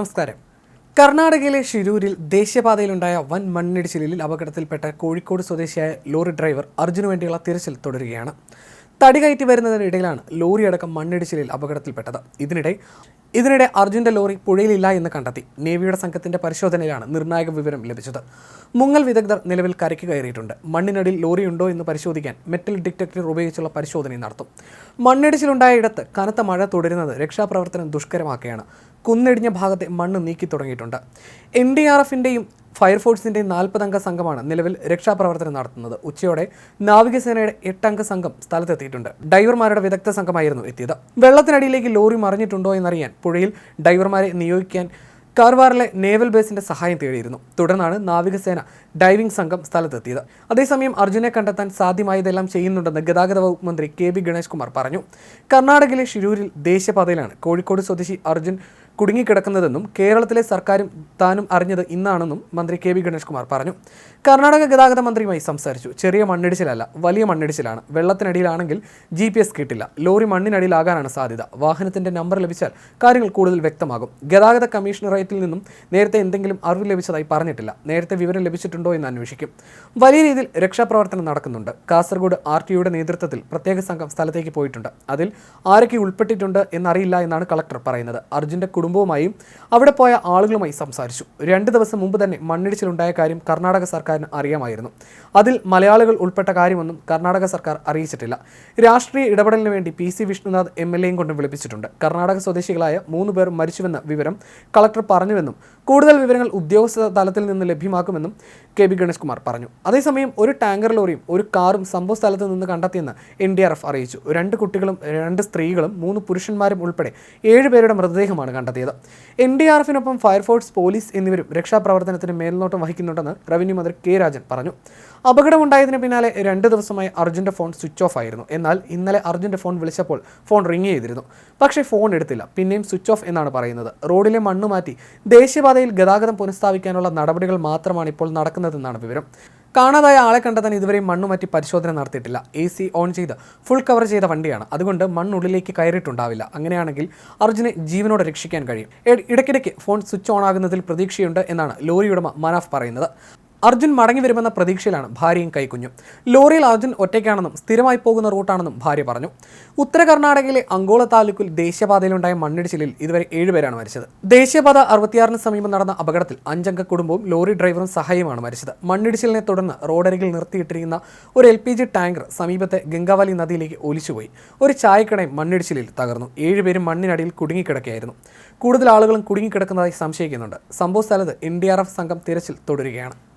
നമസ്കാരം. കർണാടകയിലെ ഷിരൂരിൽ ദേശീയപാതയിലുണ്ടായ വൻ മണ്ണിടിച്ചിലിൽ അപകടത്തിൽപ്പെട്ട കോഴിക്കോട് സ്വദേശിയായ ലോറി ഡ്രൈവർ അർജുനു വേണ്ടിയുള്ള തിരച്ചിൽ തുടരുകയാണ്. തടി കയറ്റി വരുന്നതിനിടയിലാണ് ലോറി അടക്കം മണ്ണിടിച്ചിലിൽ അപകടത്തിൽപ്പെട്ടത്. ഇതിനിടെ ഇതിനിടെ അർജുന്റെ ലോറി പുഴയിലില്ല എന്ന് കണ്ടെത്തി നേവിയുടെ സംഘത്തിന്റെ പരിശോധനയിലാണ് നിർണായക വിവരം ലഭിച്ചത്. മുങ്ങൽ വിദഗ്ധർ നിലവിൽ കരയ്ക്ക് കയറിയിട്ടുണ്ട്. മണ്ണിനടിയിൽ ലോറി ഉണ്ടോ എന്ന് പരിശോധിക്കാൻ മെറ്റൽ ഡിറ്റക്ടർ ഉപയോഗിച്ചുള്ള പരിശോധന നടത്തും. മണ്ണിടിച്ചിലുണ്ടായ ഇടത്ത് കനത്ത മഴ തുടരുന്നത് രക്ഷാപ്രവർത്തനം ദുഷ്കരമാക്കുകയാണ്. കുന്നിടിഞ്ഞ ഭാഗത്തെ മണ്ണ് നീക്കി തുടങ്ങിയിട്ടുണ്ട്. എൻ ഡി ആർ എഫിന്റെയും നാൽപ്പതംഗ സംഘമാണ് നിലവിൽ രക്ഷാപ്രവർത്തനം നടത്തുന്നത്. ഉച്ചയോടെ നാവികസേനയുടെ എട്ടംഗ സംഘം സ്ഥലത്തെത്തിയിട്ടുണ്ട്. ഡൈവർമാരുടെ വിദഗ്ധ സംഘമായിരുന്നു എത്തിയത്. വെള്ളത്തിനടിയിലേക്ക് ലോറി മറിഞ്ഞിട്ടുണ്ടോ എന്നറിയാൻ പുഴയിൽ ഡൈവർമാരെ നിയോഗിക്കാൻ കാർവാറിലെ നേവൽ ബേസിന്റെ സഹായം തേടിയിരുന്നു. തുടർന്നാണ് നാവികസേന ഡൈവിംഗ് സംഘം സ്ഥലത്തെത്തിയത്. അതേസമയം അർജുനെ കണ്ടെത്താൻ സാധ്യമായതെല്ലാം ചെയ്യുന്നുണ്ടെന്ന് ഗതാഗത വകുപ്പ് മന്ത്രി കെ ബി ഗണേഷ് കുമാർ പറഞ്ഞു. കർണാടകയിലെ ഷിരൂരിൽ ദേശീയപാതയിലാണ് കോഴിക്കോട് സ്വദേശി അർജുൻ കുടുങ്ങിക്കിടക്കുന്നതെന്നും കേരളത്തിലെ സർക്കാരും താനും അറിഞ്ഞത് ഇന്നാണെന്നും മന്ത്രി കെ വി ഗണേഷ് കുമാർ പറഞ്ഞു. കർണാടക ഗതാഗത മന്ത്രിയുമായി സംസാരിച്ചു. ചെറിയ മണ്ണിടിച്ചിലല്ല വലിയ മണ്ണിടിച്ചിലാണ്. വെള്ളത്തിനടിയിലാണെങ്കിൽ ജി പി എസ് കിട്ടില്ല. ലോറി മണ്ണിനടിയിലാകാനാണ് സാധ്യത. വാഹനത്തിന്റെ നമ്പർ ലഭിച്ചാൽ കാര്യങ്ങൾ കൂടുതൽ വ്യക്തമാകും. ഗതാഗത കമ്മീഷണറേറ്റിൽ നിന്നും നേരത്തെ എന്തെങ്കിലും അറിവ് ലഭിച്ചതായി പറഞ്ഞിട്ടില്ല. നേരത്തെ വിവരം ലഭിച്ചിട്ടുണ്ടോ എന്ന് അന്വേഷിക്കും. വലിയ രീതിയിൽ രക്ഷാപ്രവർത്തനം നടക്കുന്നുണ്ട്. കാസർഗോഡ് ആർ ടിയുടെ നേതൃത്വത്തിൽ പ്രത്യേക സംഘം സ്ഥലത്തേക്ക് പോയിട്ടുണ്ട്. അതിൽ ആരൊക്കെ ഉൾപ്പെട്ടിട്ടുണ്ട് എന്നറിയില്ല എന്നാണ് കളക്ടർ പറയുന്നത്. അർജുന്റെ കുടുംബവുമായും അവിടെ പോയ ആളുകളുമായി സംസാരിച്ചു. രണ്ട് ദിവസം മുമ്പ് തന്നെ മണ്ണിടിച്ചിലുണ്ടായ കാര്യം കർണാടക സർക്കാരിന് അറിയാമായിരുന്നു. അതിൽ മലയാളികൾ ഉൾപ്പെട്ട കാര്യമൊന്നും കർണാടക സർക്കാർ അറിയിച്ചിട്ടില്ല. രാഷ്ട്രീയ ഇടപെടലിന് വേണ്ടി P C Vishnunath M L എയും കൊണ്ടും വിളിപ്പിച്ചിട്ടുണ്ട്. കർണാടക സ്വദേശികളായ മൂന്ന് പേർ മരിച്ചുവെന്ന വിവരം കളക്ടർ പറഞ്ഞുവെന്നും കൂടുതൽ വിവരങ്ങൾ ഉദ്യോഗസ്ഥ തലത്തിൽ നിന്ന് ലഭ്യമാക്കുമെന്നും കെ ബി ഗണേഷ് കുമാർ പറഞ്ഞു. അതേസമയം ഒരു ടാങ്കർ ലോറിയും ഒരു കാറും സംഭവ സ്ഥലത്ത് നിന്ന് കണ്ടെത്തിയെന്ന് എൻ ഡി ആർ എഫ് അറിയിച്ചു. രണ്ട് കുട്ടികളും രണ്ട് സ്ത്രീകളും മൂന്ന് പുരുഷന്മാരും ഉൾപ്പെടെ ഏഴ് പേരുടെ മൃതദേഹമാണ് കണ്ടെത്തിയത്. എൻ ഡി ആർ എഫിനൊപ്പം ഫയർഫോഴ്സ് പോലീസ് എന്നിവരും രക്ഷാപ്രവർത്തനത്തിന് മേൽനോട്ടം വഹിക്കുന്നുണ്ടെന്ന് റവന്യൂ മന്ത്രി കെ രാജൻ പറഞ്ഞു. അപകടമുണ്ടായതിന് പിന്നാലെ രണ്ട് ദിവസമായി അർജുന്റെ ഫോൺ സ്വിച്ച് ഓഫ് ആയിരുന്നു. എന്നാൽ ഇന്നലെ അർജുന്റെ ഫോൺ വിളിച്ചപ്പോൾ ഫോൺ റിങ് ചെയ്തിരുന്നു. പക്ഷേ ഫോൺ എടുത്തില്ല. പിന്നെയും സ്വിച്ച് ഓഫ് എന്നാണ് പറയുന്നത്. റോഡിലെ മണ്ണ് മാറ്റി ദേശീയപാതയിൽ ഗതാഗതം പുനഃസ്ഥാപിക്കാനുള്ള നടപടികൾ മാത്രമാണ് ഇപ്പോൾ നടക്കുന്നതെന്നാണ് വിവരം. കാണാതായ ആളെ കണ്ടെത്താൻ ഇതുവരെയും മണ്ണ് മാറ്റി പരിശോധന നടത്തിയിട്ടില്ല. എ സി ഓൺ ചെയ്ത് ഫുൾ കവർ ചെയ്ത വണ്ടിയാണ്. അതുകൊണ്ട് മണ്ണുള്ളിലേക്ക് കയറിയിട്ടുണ്ടാവില്ല. അങ്ങനെയാണെങ്കിൽ അർജുനെ ജീവനോടെ രക്ഷിക്കാൻ കഴിയും. ഇട- ഇടയ്ക്കിടയ്ക്ക് ഫോൺ സ്വിച്ച് ഓൺ ആകുന്നതിൽ പ്രതീക്ഷയുണ്ട് എന്നാണ് ലോറി ഉടമ മനാഫ് പറയുന്നത്. അർജുൻ മടങ്ങി വരുമെന്ന പ്രതീക്ഷയിലാണ് ഭാര്യയും കൈക്കുഞ്ഞും. ലോറിയിൽ അർജുൻ ഒറ്റയ്ക്കാണെന്നും സ്ഥിരമായി പോകുന്ന റൂട്ടാണെന്നും ഭാര്യ പറഞ്ഞു. ഉത്തര കർണാടകയിലെ അങ്കോള താലൂക്കിൽ ദേശീയപാതയിലുണ്ടായ മണ്ണിടിച്ചിലിൽ ഇതുവരെ ഏഴുപേരാണ് മരിച്ചത്. ദേശീയപാത അറുപത്തിയാറിന് സമീപം നടന്ന അപകടത്തിൽ അഞ്ചംഗ കുടുംബവും ലോറി ഡ്രൈവറും സഹായമാണ് മരിച്ചത്. മണ്ണിടിച്ചിലിനെ തുടർന്ന് റോഡരികിൽ നിർത്തിയിട്ടിരിക്കുന്ന ഒരു എൽ പി ജി ടാങ്കർ സമീപത്തെ ഗംഗാവലി നദിയിലേക്ക് ഒലിച്ചുപോയി. ഒരു ചായക്കടയും മണ്ണിടിച്ചിലിൽ തകർന്നു. ഏഴുപേരും മണ്ണിനടിയിൽ കുടുങ്ങിക്കിടക്കുകയായിരുന്നു. കൂടുതൽ ആളുകളും കുടുങ്ങിക്കിടക്കുന്നതായി സംശയിക്കുന്നുണ്ട്. സംഭവ സ്ഥലത്ത് എൻ ഡി ആർ എഫ് സംഘം തിരച്ചിൽ തുടരുകയാണ്.